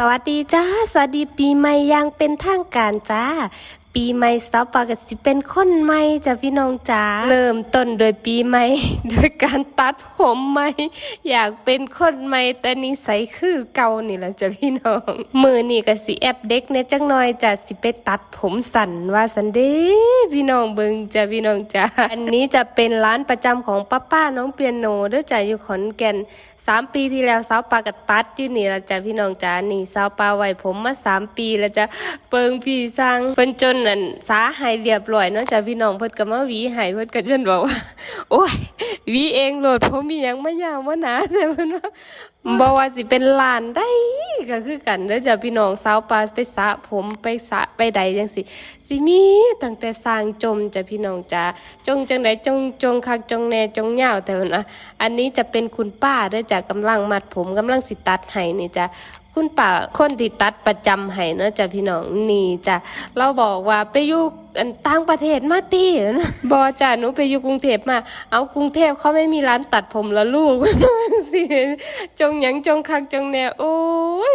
สวัสดีจ้า สวัสดีปีใหม่อยังเป็นทางการจ้าปีใหม่สาวปากสิเป็นคนใหม่จ้ะพี่น้องจ้าเริ่มต้นโดยปีใหม่โดยการตัดผมใหม่ อยากเป็นคนใหม่แต่นิสัยคือเก่านี่แหละจ้ะพี่น้อง มือนี่ก็สิแอบเด็กเนี่ยจังน้อยจ้ะสิไปตัดผมสั้นว่าสันเดพี่น้องเบิงจ้ะพี่น้องจ้าอันนี้จะเป็นร้านประจำของป้าป้าน้องเปียโนเด้อจ้ะอยู่ขอนแก่นสามปีที่แล้วสาวปากระตัดอยู่นี่ละจ้ะพี่น้องจ้านี่สาวปาไว้ผมมาสามปีแล้วจ้ะเปิงพี่สร้างเพิ่นจนนั่นสาหายเรียบร้อยเนาะจ้ะพี่น้องเพิ่นก็มาหวีให้เพิ่นก็จนบอกว่า โอ้ยหวีเองโหลดผมมีหยังมายาวมาหนาแต่เพิ่นว่าบ่ว่าสิเป็นล้านได้ก็คือกันเด้อจ้ะพี่น้องสาวปลาไปสระผมไปสระไปใดจังสิสิมีตั้งแต่สร้างจมจ้ะพี่น้องจ้าจงจังไดจงจงคักจงแน่จงยาวแต่ว่านะอันนี้จะเป็นคุณป้าเด้อจ้ะกำลังมัดผมกำลังสิตัดให้นี่จ้ะคุณป้าคนที่ตัดประจำให้เนาะจ้ะพี่น้องนี่จ้ะเราบอกว่าไปอยู่ต่างประเทศมาตีบอจ้ะหนูไปอยู่กรุงเทพมา เอากรุงเทพเขาไม่มีร้านตัดผมแล้วลูกสิจงยังจงคักจงแน่โอ้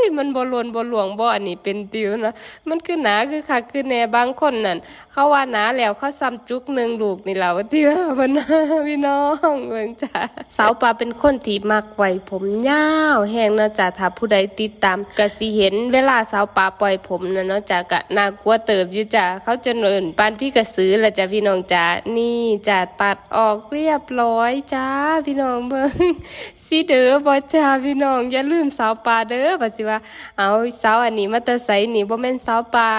ยมันบ่ลวนบ่หลวงบ่อันนี้เป็นติวนะมันคือหนาคือคักคือแน่บางคนนั่นเขาว่าหนาแล้วเขาซ้ำจุกหนึ่งลูกนี่แหละว่าติวบ่นะพี่น้องเบิ่งจ้ะสาวปลาเป็นคนที่มักไว้ผมยาวแห้งเนะจ้ะถ้าผู้ใดติดตามก็สิเห็นเวลาสาวปลาปล่อยผมน่ะเนาะจ้ะก็น่ากลัวเติบอยู่จ้ะเขาจะเนินปานพี่กระสือละจ้ะพี่น้องจ้ะนี่จ้ะตัดออกเรียบร้อยจ้าพี่น้องเบิ่งสิเด้อบ่จ้าพี่น้องอย่าลืมสาวปลาเด้อว่าสิว่า เอาสาวอันนี้มาแต่ไสนี่บ่แม่นสาวปลา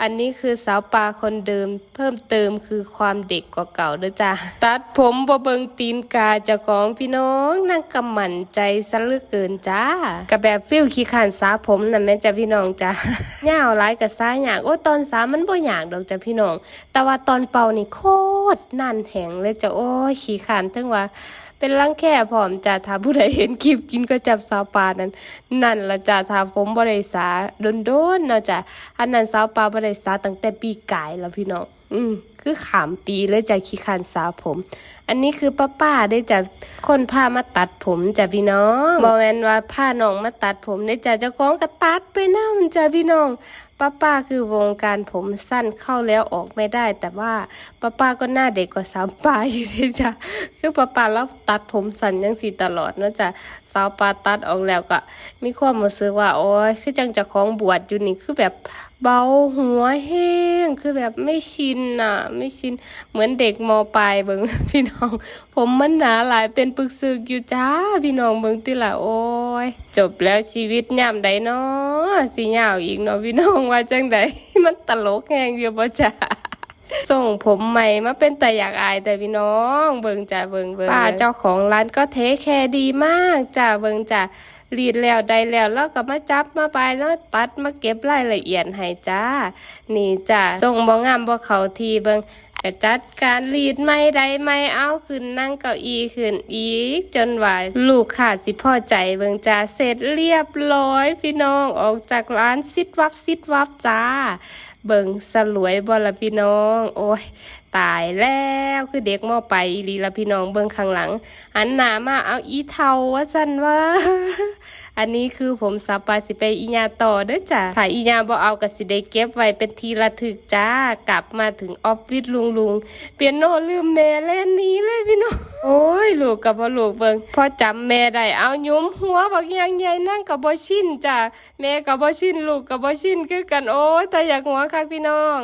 อันนี้คือสาวปลาคนเดิม เพิ่มเติมคือความเด็กกว่าเก่าเด้อจ้าตัดผมบ่เบิงตีนกาเจ้าของพี่น้องนั่งกำหมันใจซะเหลือเกินจ้าก็แบบฟิลขี้ขานสาผมนั่นแม่จ้าพี่น้องจ้ายาหลายก็สายากโอ้ตอนสามันบ่ยากดอกจ้าพี่น้อง แต่ว่าตอนเป่านี่โคตรนั่นแหงเลยจ้ะโอ้ขี้ขานถึงว่าเป็นรังแค่ผอมจ้าถ้าผู้ใดเห็นคลิปกินก็จับสาวปลานั้น นั่นละจ้าถาผมบริษาโดนๆเนาะจ้ะอันนั้นสาวปลาบริษาตั้งแต่ปีกายแล้วพี่น้องอืม คือขามปีเลยจะขี้คันสาวผม อันนี้คือป้าป้าได้จะคนพามาตัดผมจ้ะพี่น้องบอแมนว่าพาน้องมาตัดผมได้จะเจ้าของก็ตัดไปน้ำจ้ะพี่น้องป้าป้าคือวงการผมสั้นเข้าแล้วออกไม่ได้ แต่ว่าป้าป้าก็หน้าเด็กกว่าสาวป้าอยู่เลยจ้ะคือป้าป้าเราตัดผมสั้นยังสีตลอดเนาะจ้ะสาวป้าตัดออกแล้วก็ มีความรู้สึกว่าโอ้ยคือจังจะของบวชอยู่นี่คือแบบเบาหัวแห้งคือแบบไม่ชินน่ะ ไม่ชินเหมือนเด็กมปลายเบิงพี่น้อง ผมมันหนาหลายเป็นปึกซึกอยู่จ้าพี่น้องเบิงติละโอ้ยจบแล้วชีวิตย่ำใดเนาะสิยาวอีกเนาะพี่น้องว่าจังใดมันตลกแหงอยู่บ่จ้า ส่งผมใหม่มาเป็นแต่อยากอายแต่พี่น้อง เบิงจ้าเบิงเบิงป้าเจ้าของร้านก็เทคแคร์ดีมากจ้าเบิงจ้ารีดแล้วได้แล้วแล้วก็มาจับมาไปแล้วตัดมาเก็บรายละเอียดให้จ้า นี่จ้าส่งบ่งามบ่เขาทีเบิงก็จัดการรีดไม่ได้ไม่เอาขึ้นนั่งเก้าอี้ขึ้นอีก จนว่าลูกค้าสิพอใจเบิงจ้าเสร็จเรียบร้อย พี่น้องออกจากร้านซิดวับซิดวับจ้า เบิ่งสลวยบ่ละพี่น้อง โอ้ยตายแล้วคือเด็กมอไปอีลีละพี่น้องเบิ่งข้างหลัง อันหนามาเอาอีเทาว่าซั่นว่า อันนี้คือผมสาปาสิไปอีญาต่อเด้อจ้ะถ้าอีญาบ่เอาก็สิได้เก็บไว้เป็นทีละถึกจ้ากลับมาถึงออฟฟิศลุงลุงเปียโนลืมแม่เล่นนี้เลยพี่น้องโอ้ยลูกกับบ่ลูกเบิ่งพอจำแม่ได้เอายุ้มหัวบักยางใหญ่นั่งกับบ่ชินจ้ะแม่กับบ่ชินลูกกับบ่ชินคือกันโอ้ยแต่อยากหัวคักพี่น้อง